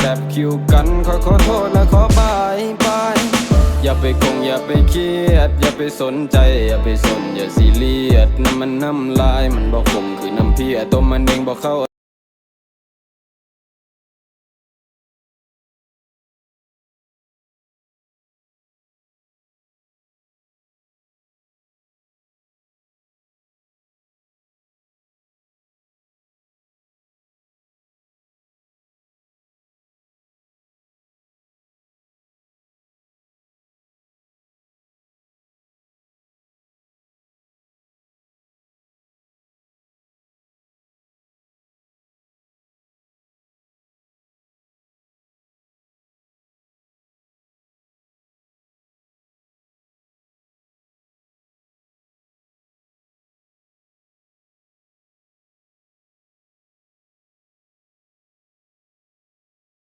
แบบคิวกันขอขอโทษและขอบายบายอย่าไปคงอย่าไปเครียด อย่าไปสนใจ อย่าไปสนอย่าซีเรียสน้ำมันน้ำลายมันบอกผมคือน้ำเพียตัวมันเองบอกเข้า